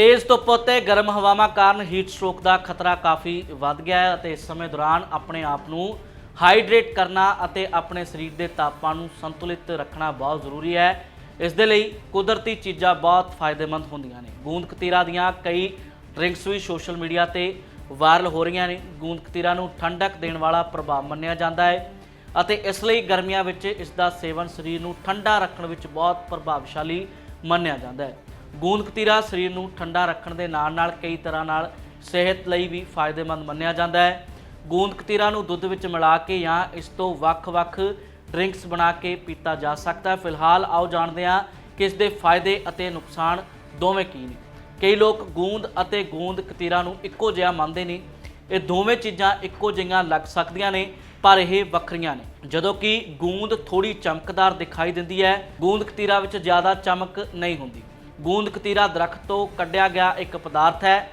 ਤੇਜ਼ ਧੁੱਪ ਅਤੇ ਗਰਮ ਹਵਾਵਾਂ ਕਾਰਨ ਹੀਟ ਸਟ੍ਰੋਕ ਦਾ ਖਤਰਾ ਕਾਫੀ ਵੱਧ ਗਿਆ ਹੈ ਅਤੇ ਇਸ ਸਮੇਂ ਦੌਰਾਨ ਆਪਣੇ ਆਪ ਨੂੰ ਹਾਈਡਰੇਟ ਕਰਨਾ ਅਤੇ ਆਪਣੇ ਸਰੀਰ ਦੇ ਤਾਪਮਾਨ ਨੂੰ ਸੰਤੁਲਿਤ ਰੱਖਣਾ ਬਹੁਤ ਜ਼ਰੂਰੀ ਹੈ। ਇਸ ਦੇ ਲਈ ਕੁਦਰਤੀ ਚੀਜ਼ਾਂ ਬਹੁਤ ਫਾਇਦੇਮੰਦ ਹੁੰਦੀਆਂ ਨੇ। ਗੂੰਦ ਕਤੀਰਾ ਦੀਆਂ ਕਈ ਡਰਿੰਕਸ ਵੀ ਸੋਸ਼ਲ ਮੀਡੀਆ ਤੇ ਵਾਇਰਲ ਹੋ ਰਹੀਆਂ ਨੇ। ਗੂੰਦ ਕਤੀਰਾ ਨੂੰ ਠੰਡਕ ਦੇਣ ਵਾਲਾ ਪ੍ਰਭਾਵ ਮੰਨਿਆ ਜਾਂਦਾ ਹੈ ਅਤੇ ਇਸ ਲਈ ਗਰਮੀਆਂ ਵਿੱਚ ਇਸ ਦਾ ਸੇਵਨ ਸਰੀਰ ਨੂੰ ਠੰਡਾ ਰੱਖਣ ਵਿੱਚ ਬਹੁਤ ਪ੍ਰਭਾਵਸ਼ਾਲੀ ਮੰਨਿਆ ਜਾਂਦਾ ਹੈ। ਗੂੰਦਕਤੀਰਾ ਸਰੀਰ ਨੂੰ ਠੰਡਾ ਰੱਖਣ ਦੇ ਨਾਲ-ਨਾਲ ਕਈ ਤਰ੍ਹਾਂ ਨਾਲ ਸਿਹਤ ਲਈ ਵੀ ਫਾਇਦੇਮੰਦ ਮੰਨਿਆ ਜਾਂਦਾ ਹੈ। ਗੂੰਦਕਤੀਰਾ ਨੂੰ ਦੁੱਧ ਵਿੱਚ ਮਿਲਾ ਕੇ ਜਾਂ ਇਸ ਤੋਂ ਵੱਖ-ਵੱਖ ਡਰਿੰਕਸ ਬਣਾ ਕੇ ਪੀਤਾ ਜਾ ਸਕਦਾ ਹੈ। ਫਿਲਹਾਲ ਆਓ ਜਾਣਦੇ ਹਾਂ ਕਿ ਇਸ ਦੇ ਫਾਇਦੇ ਅਤੇ ਨੁਕਸਾਨ ਦੋਵੇਂ ਕੀ ਨੇ। ਕਈ ਲੋਕ ਗੂੰਦ ਅਤੇ ਗੂੰਦ ਕਤੀਰਾ ਨੂੰ ਇੱਕੋ ਜਿਹਾ ਮੰਨਦੇ ਨੇ। ਇਹ ਦੋਵੇਂ ਚੀਜ਼ਾਂ ਇੱਕੋ ਜਿਹੀਆਂ ਲੱਗ ਸਕਦੀਆਂ ਨੇ, ਪਰ ਇਹ ਵੱਖਰੀਆਂ ਨੇ। ਜਦੋਂ ਕਿ ਗੂੰਦ ਥੋੜੀ ਚਮਕਦਾਰ ਦਿਖਾਈ ਦਿੰਦੀ ਹੈ, ਗੂੰਦ ਕਤੀਰਾ ਵਿੱਚ ਜ਼ਿਆਦਾ ਚਮਕ ਨਹੀਂ ਹੁੰਦੀ। ਗੂੰਦ ਕਤੀਰਾ ਦਰਖਤ ਤੋਂ ਕੱਢਿਆ ਗਿਆ ਇੱਕ ਪਦਾਰਥ ਹੈ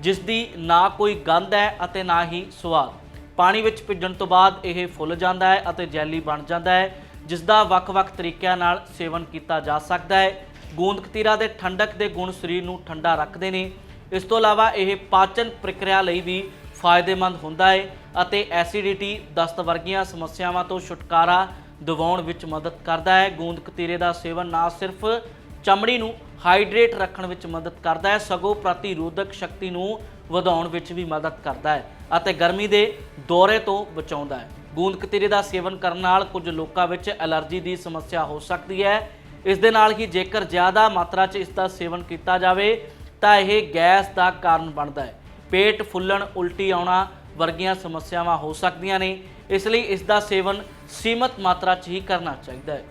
ਜਿਸ ਦੀ ਨਾ ਕੋਈ ਗੰਧ ਹੈ ਅਤੇ ਨਾ ਹੀ ਸਵਾਦ। ਪਾਣੀ ਵਿੱਚ ਭਿੱਜਣ ਤੋਂ ਬਾਅਦ ਇਹ ਫੁੱਲ ਜਾਂਦਾ ਹੈ ਅਤੇ ਜੈਲੀ ਬਣ ਜਾਂਦਾ ਹੈ ਜਿਸ ਦਾ ਵੱਖ-ਵੱਖ ਤਰੀਕਿਆਂ ਨਾਲ ਸੇਵਨ ਕੀਤਾ ਜਾ ਸਕਦਾ ਹੈ। ਗੂੰਦ ਕਤੀਰਾ ਦੇ ਠੰਡਕ ਦੇ ਗੁਣ ਸਰੀਰ ਨੂੰ ਠੰਡਾ ਰੱਖਦੇ ਨੇ। ਇਸ ਤੋਂ ਇਲਾਵਾ ਇਹ ਪਾਚਨ ਪ੍ਰਕਿਰਿਆ ਲਈ ਵੀ ਫਾਇਦੇਮੰਦ ਹੁੰਦਾ ਹੈ ਅਤੇ ਐਸਿਡਿਟੀ, ਦਸਤ ਵਰਗੀਆਂ ਸਮੱਸਿਆਵਾਂ ਤੋਂ ਛੁਟਕਾਰਾ ਦਿਵਾਉਣ ਵਿੱਚ ਮਦਦ ਕਰਦਾ ਹੈ। ਗੂੰਦ ਕਤੀਰੇ ਦਾ ਸੇਵਨ ਨਾ ਸਿਰਫ ਚਮੜੀ ਨੂੰ ਹਾਈਡਰੇਟ ਰੱਖਣ ਵਿੱਚ ਮਦਦ ਕਰਦਾ ਹੈ। ਸਗੋਂ ਪ੍ਰਤੀਰੋਧਕ ਸ਼ਕਤੀ ਨੂੰ ਵਧਾਉਣ ਵਿੱਚ ਵੀ ਮਦਦ ਕਰਦਾ ਹੈ ਅਤੇ ਗਰਮੀ ਦੇ ਦੌਰੇ ਤੋਂ ਬਚਾਉਂਦਾ ਹੈ। ਗੂੰਦ ਕਤੀਰੇ ਦਾ ਸੇਵਨ ਕਰਨ ਨਾਲ ਕੁਝ ਲੋਕਾਂ ਵਿੱਚ ਐਲਰਜੀ ਦੀ ਸਮੱਸਿਆ ਹੋ ਸਕਦੀ ਹੈ। ਇਸ ਦੇ ਨਾਲ ਹੀ ਜੇਕਰ ਜ਼ਿਆਦਾ ਮਾਤਰਾ 'ਚ ਇਸ ਦਾ ਸੇਵਨ ਕੀਤਾ ਜਾਵੇ, ਤਾਂ ਇਹ ਗੈਸ ਦਾ ਕਾਰਨ ਬਣਦਾ ਹੈ। ਪੇਟ ਫੁੱਲਣ, ਉਲਟੀ ਆਉਣਾ ਵਰਗੀਆਂ ਸਮੱਸਿਆਵਾਂ ਹੋ ਸਕਦੀਆਂ ਨੇ। ਇਸ ਲਈ ਇਸ ਦਾ ਸੇਵਨ ਸੀਮਤ ਮਾਤਰਾ 'ਚ ਹੀ ਕਰਨਾ ਚਾਹੀਦਾ ਹੈ।